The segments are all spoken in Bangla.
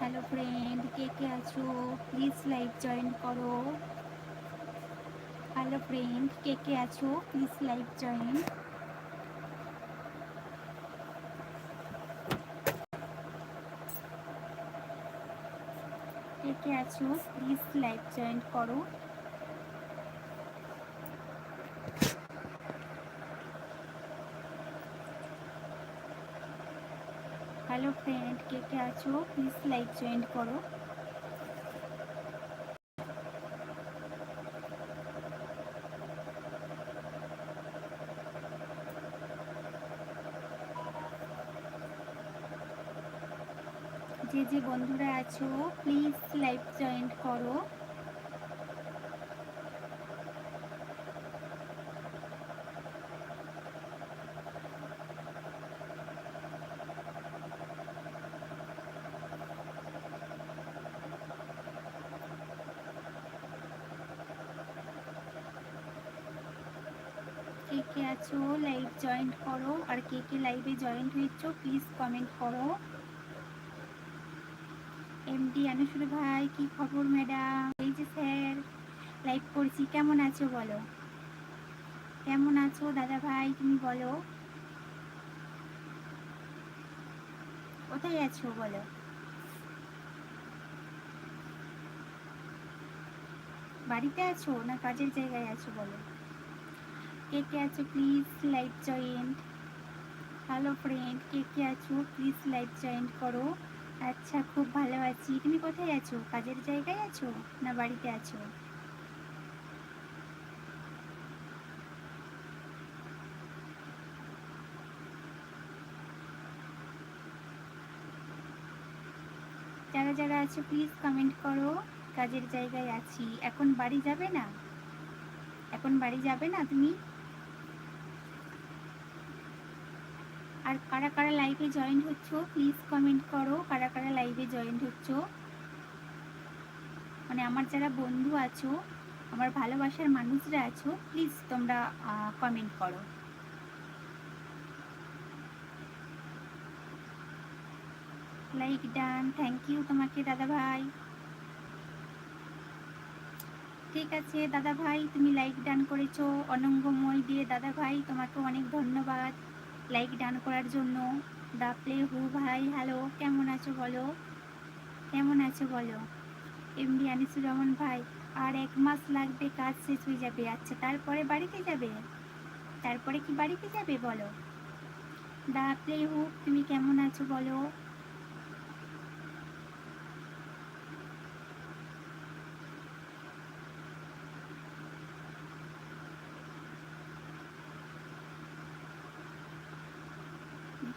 হ্যালো ফ্রেন্ড কে কে আছো? প্লিজ লাইভ জয়েন করো। হ্যালো ফ্রেন্ড কে কে আছো? প্লিজ লাইভ জয়েন কে কে আছো? প্লিজ লাইভ জয়েন করো হ্যালো ফ্রেন্ড কে আছো প্লিজ লাইক জয়েন করো। যে যে বন্ধুরা আছো প্লিজ লাইভ জয়েন করো। কে কে আছো লাইভ জয়েন্ট করো, আর কে কে লাইভে জয়েন্ট হয়েছো প্লিজ কমেন্ট করো। এমডি অনুসুর ভাই, কি খবর ম্যাডাম এই যে স্যার লাইভ করছি, কেমন আছো বলো? কেমন আছো দাদা ভাই, তুমি বলো? কোথায় আছো বলো? বাড়িতে আছো না কাজের জায়গায় আছো বলো? কে কে আছো? Please live join hello friend কে কে আছো? প্লিজ লাইভ জয়েন্ট করো। আচ্ছা খুব ভালো আছি। তুমি কোথায় আছো? কাজের জায়গায় আছো না বাড়িতে আছো? যারা যারা আছো প্লিজ কমেন্ট করো। কাজের জায়গায় আছি। এখন বাড়ি যাবে না? এখন বাড়ি যাবে না তুমি? আর কারা কারা লাইভে জয়েন হচ্ছ প্লিজ কমেন্ট করো, কারা কারা লাইভে জয়েন হচ্ছ। মানে আমার যারা বন্ধু আছো, আমার ভালোবাসার মানুষরা আছো প্লিজ তোমরা কমেন্ট করো। লাইক ডান থ্যাংক ইউ তোমাকে, দাদা ভাই। ঠিক আছে, দাদা ভাই, তুমি লাইক ডান করেছ, অনঙ্গময় দিয়ে, দাদা ভাই, তোমাকে অনেক ধন্যবাদ। লাইক ডান করার জন্য। দা প্লে হু ভাই, হ্যালো, কেমন আছো বলো? কেমন আছো বলো? এমডি আনিসুর রহমান ভাই, আর এক মাস লাগবে, কাজ শেষ হয়ে যাবে। আচ্ছা তারপরে বাড়িতে যাবে? তারপরে কি বাড়িতে যাবে বলো? দা প্লে হু, তুমি কেমন আছো বলো?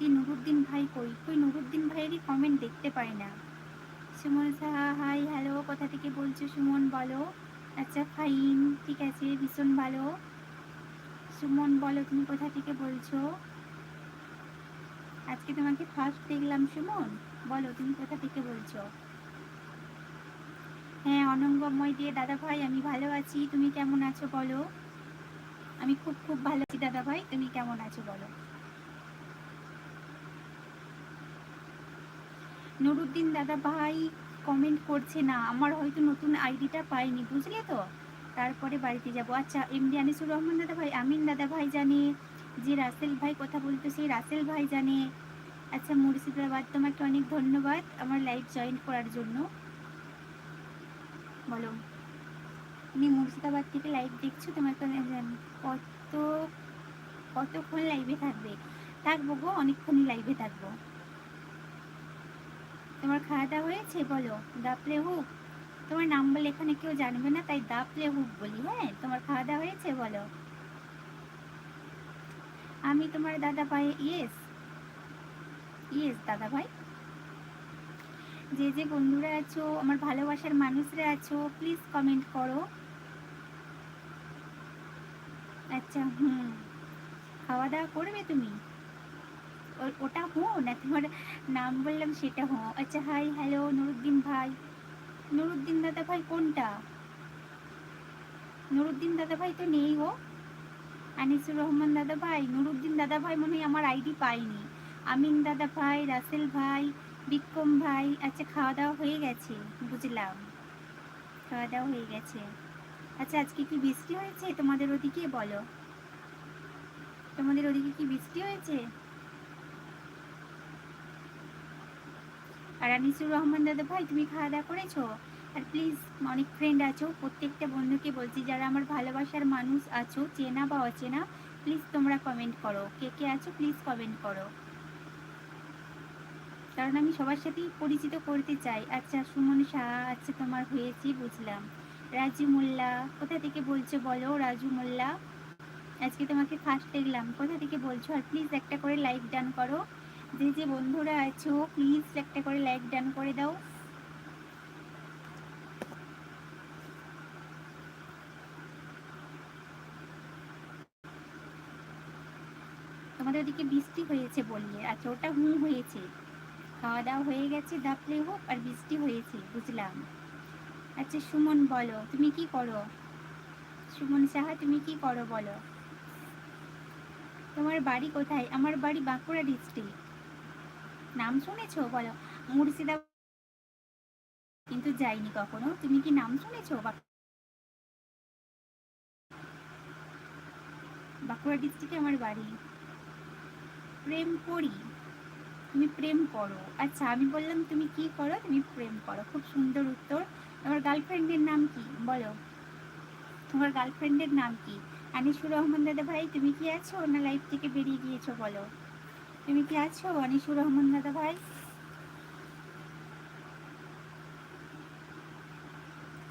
দিদি নুরুদ্দিন ভাই কই? কই নুরুদ্দিন ভাইয়েরই কমেন্ট দেখতে পাই না। সুমন সাহা হাই হ্যালো কোথা থেকে বলছো সুমন? বলো। আচ্ছা ফাইন ঠিক আছে, ভীষণ ভালো। সুমন, বলো, তুমি কোথা থেকে বলছো? আজকে তোমাকে ফার্স্ট দেখলাম সুমন। বলো, তুমি কোথা থেকে বলছো? হ্যাঁ অনঙ্গময় দিয়ে, দাদা ভাই, আমি ভালো আছি, তুমি কেমন আছো বলো? আমি খুব খুব ভালো আছি, দাদা ভাই, তুমি কেমন আছো বলো? নুরুদ্দিন দাদা ভাই কমেন্ট করছে না, আমার হয়তো নতুন আইডিটা পাইনি, বুঝলে তো? তারপরে বাড়িতে যাব। আচ্ছা এমডি আনিসুর রহমান দাদা ভাই, আমিন দাদা ভাই জানে, যে রাসেল ভাই কথা বলতো, সেই রাসেল ভাই জানে। আচ্ছা মুর্শিদাবাদ, তোমাকে অনেক ধন্যবাদ আমার লাইভ জয়েন করার জন্য। বলো, তুমি মুর্শিদাবাদ থেকে লাইভ দেখছ তোমাকে কত, কতক্ষণ লাইভে থাকবে? থাকব গো, অনেকক্ষণই লাইভে থাকব। তোমার খাওয়া দাওয়া হয়েছে বলো? দাপলে হুক। তোমার নাম বলে এখানে কেউ জানবে না, তাই দাপলে হুক বলি হ্যাঁ? তোমার খাওয়া দাওয়া হয়েছে বলো? আমি তোমার দাদা ভাই ইয়েস ইয়েস দাদা ভাই যে যে বন্ধুরা আছো, আমার ভালোবাসার মানুষরা আছো প্লিজ কমেন্ট করো। আচ্ছা হুম। খাওয়া দাওয়া করবে তুমি? ওটা হো না? তোমার নাম বললাম সেটা হো। আচ্ছা হাই হ্যালো নুরুদ্দিন ভাই। নুরুদ্দিন দাদা ভাই কোনটা? নুরুদ্দিন দাদা ভাই তো নেই গো আনিসুর রহমান দাদা ভাই, নুরুদ্দিন দাদা ভাই মনে হয় আমার আইডি পাইনি। আমিন দাদা ভাই, রাসেল ভাই, বিক্রম ভাই। আচ্ছা খাওয়া দাওয়া হয়ে গেছে, বুঝলাম। খাওয়া দাওয়া হয়ে গেছে। আচ্ছা আজকে কি বৃষ্টি হয়েছে? তোমাদের ওদিকে বলো। তোমাদের ওদিকে কি বৃষ্টি হয়েছে? আর আনিসুর রহমান দাদা, ভাই তুমি খাওয়া দাওয়া করেছ? আর প্লিজ অনেক ফ্রেন্ড আছো, প্রত্যেকটা বন্ধুকে বলছি, যারা আমার ভালোবাসার মানুষ আছো, চেনা বা অচেনা প্লিজ তোমরা কমেন্ট করো। কে কে আছো প্লিজ কমেন্ট করো। কারণ আমি সবার সাথেই পরিচিত করতে চাই। আচ্ছা সুমন শাহ আচ্ছা তোমার হয়েছে, বুঝলাম। রাজু মোল্লা, কোথা থেকে বলছো বলো, রাজু মোল্লা? আজকে তোমাকে ফার্স্ট দেখলাম। কোথা থেকে বলছো? আর প্লিজ একটা করে লাইক ডান করো। যে যে বন্ধুরা আছো প্লিজ একটা করে লাইক ডান করে দাও। তোমাদের ওদিকে বৃষ্টি হয়েছে বললে আচ্ছা ওটা হুম হয়েছে। খাওয়া দাওয়া হয়ে গেছে দাপলে হোক, আর বৃষ্টি হয়েছে, বুঝলাম। আচ্ছা সুমন বলো, তুমি কি করো? সুমন সাহা, তুমি কি করো বলো? তোমার বাড়ি কোথায়? আমার বাড়ি বাঁকুড়া ডিস্ট্রিক্ট নাম শুনেছো বলো? মুর্শিদা কিন্তু যাইনি কখনো। তুমি কি নাম শুনেছো? বাঁকুড়া ডিস্ট্রিক্টে আমার বাড়ি। প্রেম করি তুমি প্রেম করো। আচ্ছা আমি বললাম তুমি কি করো? তুমি প্রেম করো। খুব সুন্দর উত্তর। তোমার গার্লফ্রেন্ডের নাম কি? বলো। তোমার গার্লফ্রেন্ডের নাম কি? আনিসুর রহমান দাদা ভাই, তুমি কি আছো? না লাইফ থেকে বেরিয়ে গিয়েছো? বলো। তুমি কি আছো? আনিসুর রহমান দাদা ভাই?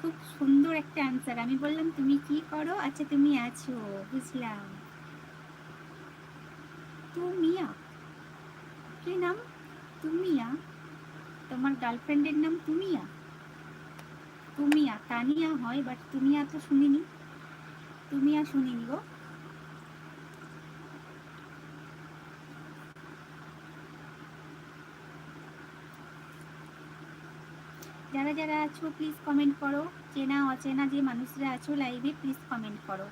খুব সুন্দর একটা আনসার আমি বললাম, তুমি কি করো? আচ্ছা তুমি আছো। বুঝলাম। তুমিয়া? কি নাম? তুমিয়া? তোমার গার্লফ্রেন্ডের নাম তুমিয়া? তুমিয়া, তানিয়া হয় বাট তুমিয়া তো শুনিনি। তুমিয়া শুনিনি গো। যারা যারা আছো প্লিজ কমেন্ট করো। চেনা, অচেনা যে মানুষরা আছো লাইভে প্লিজ কমেন্ট করো।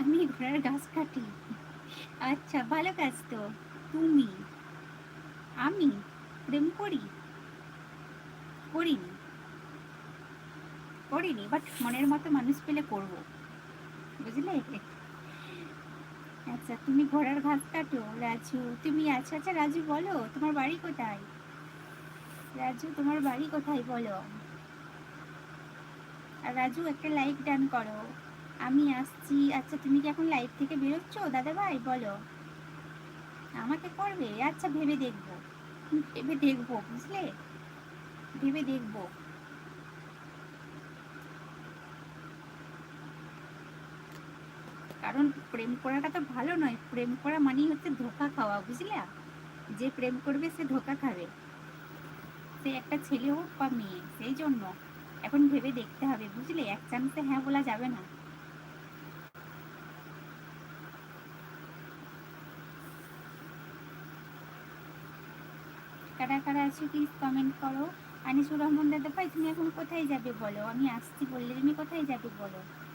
আমি ঘোড়ার গাছ কাটি। আচ্ছা ভালো কাজ তো। তুমি? আমি? প্রেম করি? করিনি। করিনি বাট মনের মতো মানুষ পেলে করব। বুঝলে? আচ্ছা তুমি ঘোড়ার ঘাস কাটো? রাজু, তুমি আচ্ছা আচ্ছা রাজু বলো, তোমার বাড়ি কোথায়? রাজু, তোমার বাড়ি কোথায় বলো? আর রাজু, একটা লাইক ডান করো। আমি আসছি আচ্ছা তুমি কি এখন লাইভ থেকে বেরোচ্ছ? দাদা ভাই বলো। আমাকে করবে? আচ্ছা ভেবে দেখব। ভেবে দেখব, বুঝলে? ভেবে দেখব। কারণ প্রেম করাটা তো ভালো নয়। প্রেম করা মানেই হচ্ছে ধোকা খাওয়া, বুঝলে? যে প্রেম করবে, সে ধোকা খাবে। সে একটা ছেলে হোক বা মেয়ে, সেই জন্য এখন ভেবে দেখতে হবে, বুঝলে? এক চান্সে হ্যাঁ বলা যাবে না। কারা কারা আছো প্লিজ কমেন্ট করো। আনিসুর রহমান দাদা, ভাই, তুমি এখন কোথায় যাবে বলো? আমি আসছি বললে, তুমি কোথায় যাবে বলো?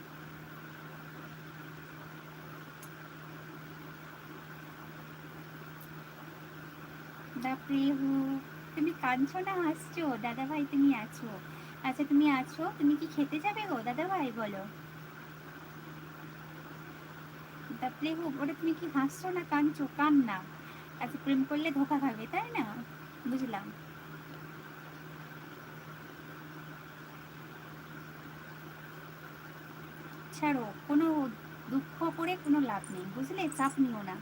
তুমি কাঁদছো না? হাসছো দাদা ভাই তুমি আছো। আচ্ছা তুমি আছো? তুমি কি খেতে যাবে গো? দাদা ভাই বলো তারপরে ওটা তুমি কি হাসছো না কাঁদছো? কান না। আচ্ছা প্রেম করলে ধোকা খাবে, তাই না? বুঝলাম। ছাড়ো, কোনো দুঃখ করে কোনো লাভ নেই। বুঝলে? চাপ নিও না।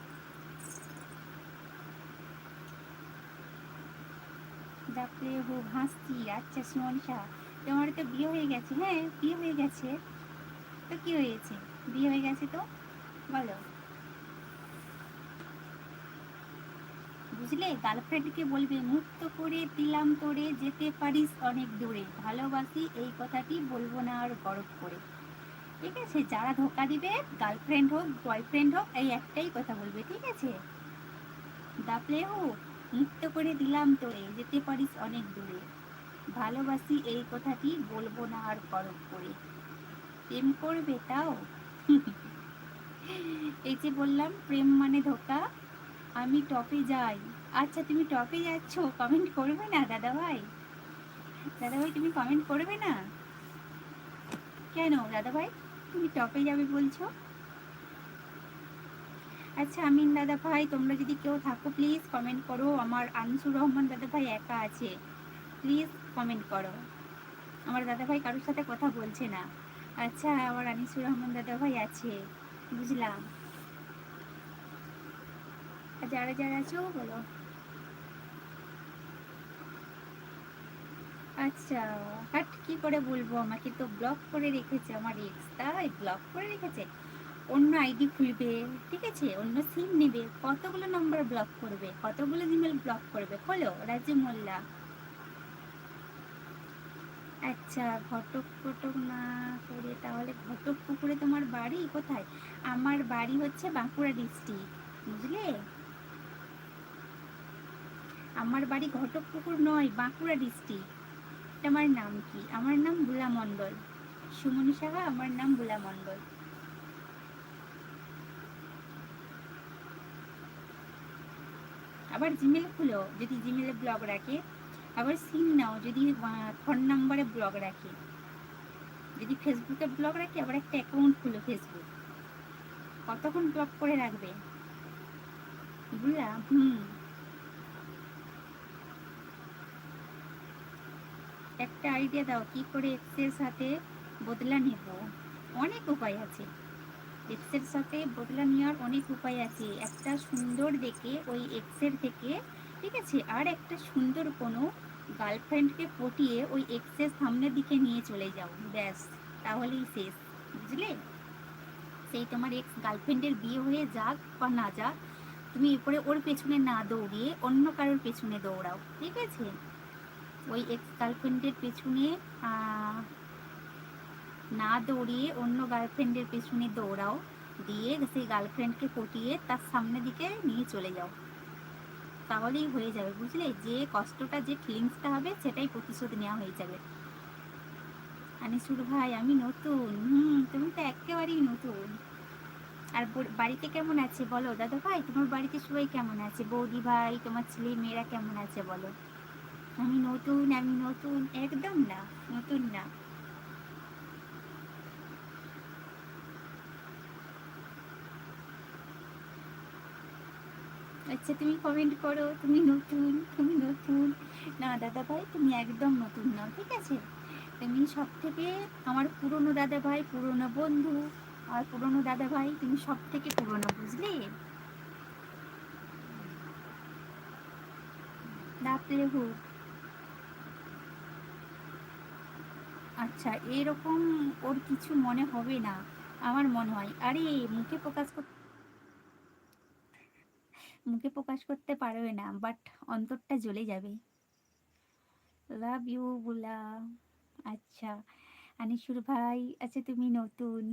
তারপরে হো হাসছি আচ্ছা শাহ, তোমার তো বিয়ে হয়ে গেছে হ্যাঁ বিয়ে হয়ে গেছে। তো কি হয়েছে? বিয়ে হয়ে গেছে তো? বলো। বুঝলে? গার্লফ্রেন্ডকে বলবে, মুক্ত করে দিলাম তোরে, যেতে পারিস অনেক দূরে। ভালোবাসি, এই কথাটি বলব না আর গরব করে। ঠিক আছে? যারা ধোকা দিবে গার্লফ্রেন্ড হোক বয়ফ্রেন্ড হোক, এই একটাই কথা বলবে, ঠিক আছে? দাপলে হোক মুক্ত করে দিলাম তোরে, যেতে পারিস অনেক দূরে। ভালোবাসি এই কথাটি, বলব না আর গরব করে। প্রেম করবে তাও? এই যে বললাম, প্রেম মানে ধোকা। আমি টপে যাই। আচ্ছা তুমি টপে যাচ্ছ? কমেন্ট করবে না দাদা ভাই দাদা ভাই তুমি কমেন্ট করবে না? কেন দাদা ভাই তুমি টপে যাবে বলছো? আচ্ছা আমিন দাদা ভাই, তোমরা যদি কেউ থাকো প্লিজ কমেন্ট করো। আমার আনিসুর রহমান দাদা ভাই একা আছে। প্লিজ কমেন্ট করো। আমার দাদা ভাই কারোর সাথে কথা বলছে না। আচ্ছা আমার আনিসুর রহমান দাদা ভাই আছে। বুঝলাম। যারা যারা আছো, বলো। আচ্ছা হাট কি করে বলব? আমাকে তো ব্লক করে রেখেছে আমার এক্স তাই ব্লক করে রেখেছে? অন্য আইডি খুলবে, ঠিক আছে? অন্য সিম নেবে, কতগুলো নম্বর ব্লক করবে, কতগুলো জিমেল ব্লক করবে? খোলো রাজু মোল্লা। আচ্ছা ঘটক ফটক না করে, তাহলে ঘটক পুকুরে তোমার বাড়ি কোথায়? আমার বাড়ি হচ্ছে বাঁকুড়া ডিস্ট্রিক্ট বুঝলে? আমার বাড়ি ঘটক পুকুর নয়, বাঁকুড়া ডিস্ট্রিক্ট আমার নাম কি? আমার নাম বুলা মণ্ডল। সুমনি সাহা, আমার নাম বুলা মণ্ডল। আবার জিমেল খুলো, যদি জিমেলে ব্লগ রাখে। আবার সিম নাও, যদি ফোন নাম্বারে ব্লগ রাখে। যদি ফেসবুকে ব্লগ রাখে, আবার একটা অ্যাকাউন্ট খুলো ফেসবুক কতক্ষণ ব্লগ করে রাখবে? বুঝলাম? হুম। একটা আইডিয়া দাও, কি করে এক্সের সাথে বদলা নেব? অনেক উপায় আছে। এক্সের সাথে বদলা নেওয়ার অনেক উপায় আছে। একটা সুন্দর দেখে ওই এক্সের থেকে, ঠিক আছে? আর একটা সুন্দর কোনো গার্লফ্রেন্ডকে পটিয়ে ওই এক্সের সামনের দিকে নিয়ে চলে যাও। ব্যাস, তাহলেই শেষ। বুঝলে? সেই তোমার এক্স গার্লফ্রেন্ডের বিয়ে হয়ে যাক বা না যাক, তুমি এরপরে ওর পেছনে না দৌড়িয়ে অন্য কারোর পেছনে দৌড়াও, ঠিক আছে? ওই এক্স গার্লফ্রেন্ডের পেছনে না দৌড়িয়ে অন্য গার্লফ্রেন্ডের পেছনে দৌড়াও, দিয়ে সেই গার্লফ্রেন্ডকে পটিয়ে তার সামনে দিকে নিয়ে চলে যাও। তাহলেই হয়ে যাবে, বুঝলে? যে কষ্টটা, যে ফিলিংসটা হবে, সেটাই প্রতিশোধ নেওয়া হয়ে যাবে। আনিসুর ভাই, আমি নতুন। হুম, তুমি তো একেবারেই নতুন। আর বাড়িতে কেমন আছে? বলো। দাদা ভাই, তোমার বাড়িতে সবাই কেমন আছে? বৌদি ভাই, তোমার ছেলে মেয়েরা কেমন আছে, বলো? আমি নতুন আমি নতুন। একদম না, নতুন না। আচ্ছা তুমি কমেন্ট করো, তুমি নতুন তুমি নতুন। না দাদা ভাই তুমি একদম নতুন নাও, ঠিক আছে? তুমি সব থেকে আমার পুরনো দাদা ভাই পুরনো বন্ধু আর পুরনো দাদা ভাই তুমি সব থেকে পুরনো, বুঝলে? ডাকলে হোক আচ্ছা এরকম ওর কিছু মনে হবে না, আমার মনে হয়। আরে, মুখে প্রকাশ করতে মুখে প্রকাশ করতে পারবে না বাট অন্তরটা জ্বলে যাবে। লাভ ইউ বুলা আচ্ছা আনিসুর ভাই আচ্ছা তুমি নতুন।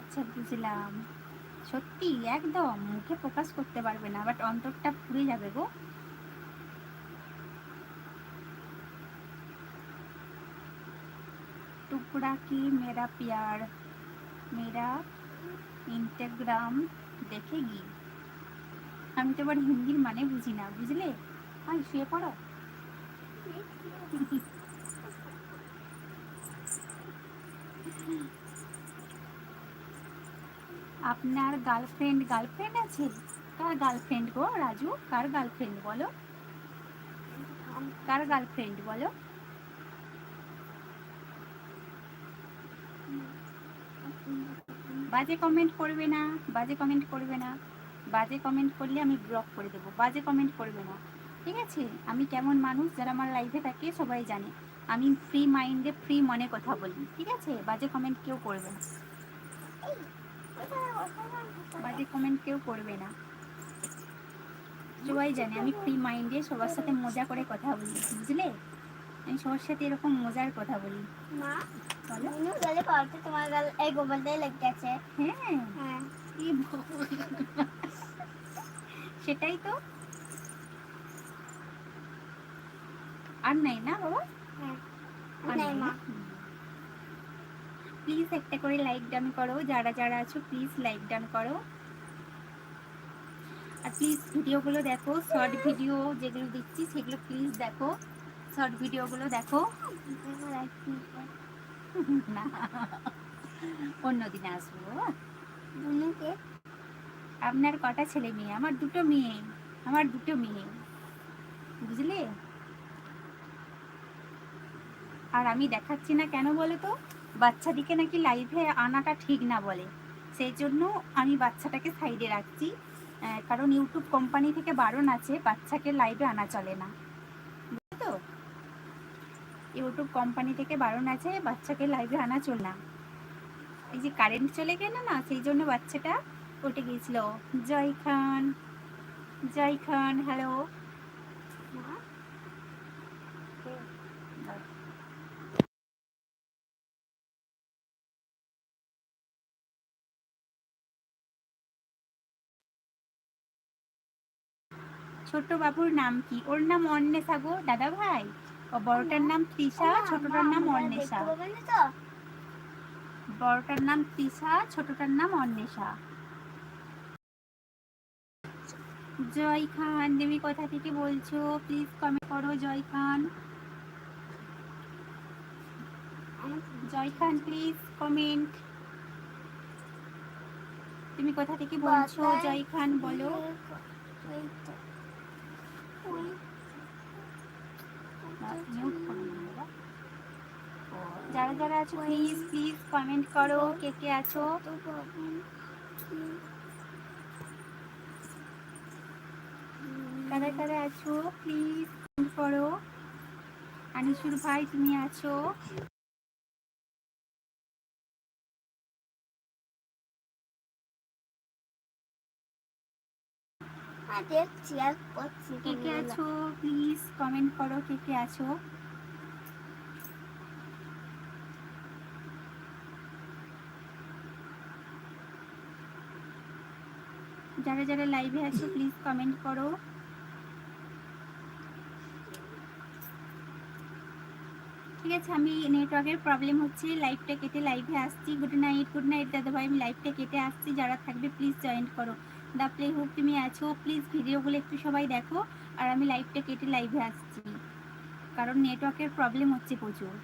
আচ্ছা বুঝলাম সত্যি, একদম মুখে প্রকাশ করতে পারবে না বাট অন্তরটা পুড়ে যাবে গো। টুকরা কি মেরা প্যার? মেরা ইনস্টাগ্রাম দেখে গি। আমি তো এবার হিন্দির মানে বুঝি না, বুঝলে? আর শুয়ে পড়ো। আপনার গার্লফ্রেন্ড গার্লফ্রেন্ড আছে? কার গার্লফ্রেন্ড গো, রাজু? কার গার্লফ্রেন্ড বলো? কার গার্লফ্রেন্ড বলো? বাজে কমেন্ট করবে না, বাজে কমেন্ট করবে না। বাজে কমেন্ট করলে আমি ব্লক করে দেবো, বাজে কমেন্ট করবে না। ঠিক আছে? আমি কেমন মানুষ যারা আমার লাইফে থাকে সবাই জানে। আমি ফ্রি মাইন্ডে ফ্রি মনে কথা বলি। ঠিক আছে? বাজে কমেন্ট কেউ করবে না। বাজে কমেন্ট কেউ করবে না। সবাই জানে আমি ফ্রি মাইন্ডে সবার সাথে মজা করে কথা বলি বুঝলে? আমি সবার সাথে এরকম মজার কথা বলি। মা বলো। তোমার গাল এই গোবরটাই লেগে গেছে হ্যাঁ। হ্যাঁ সেটাই তো। আর নাই না বাবা? হ্যাঁ। নাই মা। প্লিজ একটা করে লাইক ডান করো। যারা যারা আছো প্লিজ লাইক ডান করো। আর প্লিজ ভিডিওগুলো দেখো। শর্ট ভিডিও যেগুলো দিচ্ছি সেগুলো প্লিজ দেখো। শর্ট ভিডিওগুলো দেখো। না। অন্যদিন আসব। আপনার কটা ছেলে মেয়ে? আমার দুটো মেয়ে। আমার দুটো মেয়ে। বুঝলে? আর আমি দেখাচ্ছি না কেন বলো তো? বাচ্চাদিকে নাকি লাইভে আনাটা ঠিক না বলে। সেই জন্য আমি বাচ্চাটাকে সাইডে রাখছি। কারণ ইউটিউব কোম্পানি থেকে বারণ আছে, বাচ্চাকে লাইভে আনা চলে না। বুঝলি তো? ইউটিউব কোম্পানি থেকে বারণ আছে, বাচ্চাকে লাইভে আনা চলে না। এই যে কারেন্ট চলে গেল না, সেই জন্য বাচ্চাটা উঠে গিয়েছিল, জয় খান জয় খান হ্যালো ছোট বাবুর নাম কি? ওর নাম অন্বেষা গো দাদা ভাই। ও বড়টার নাম তৃষা ছোটটার নাম অন্বেষা। তো? বড়টার নাম তৃষা ছোটটার নাম অন্বেষা। জয় খান তুমি কোথা থেকে বলছো? প্লিজ কমেন্ট করো জয় খান। জয় খান প্লিজ কমেন্ট তুমি কোথা থেকে বলছো? জয় খান বলো। যারা যারা আছো প্লিজ প্লিজ কমেন্ট করো, কে কে আছো? কারা কারা আছো প্লিজ কমেন্ট করো। আনিসুর ভাই, তুমি আছো? কে কে আছো? প্লিজ কমেন্ট করো কে কে আছো। যারা যারা লাইভে আছো প্লিজ কমেন্ট করো। ঠিক আছে আমি নেটওয়ার্কের প্রবলেম হচ্ছে লাইভটা কেটে লাইভে আসছি। গুড নাইট গুড নাইট দাদা ভাই আমি লাইভটা কেটে আসছি। যারা থাকবে প্লিজ জয়েন করো। দা প্লে হুক তুমি আছো? প্লিজ ভিডিওগুলো একটু সবাই দেখো। আর আমি লাইভটা কেটে লাইভে আসছি। কারণ নেটওয়ার্কের প্রবলেম হচ্ছে প্রচুর।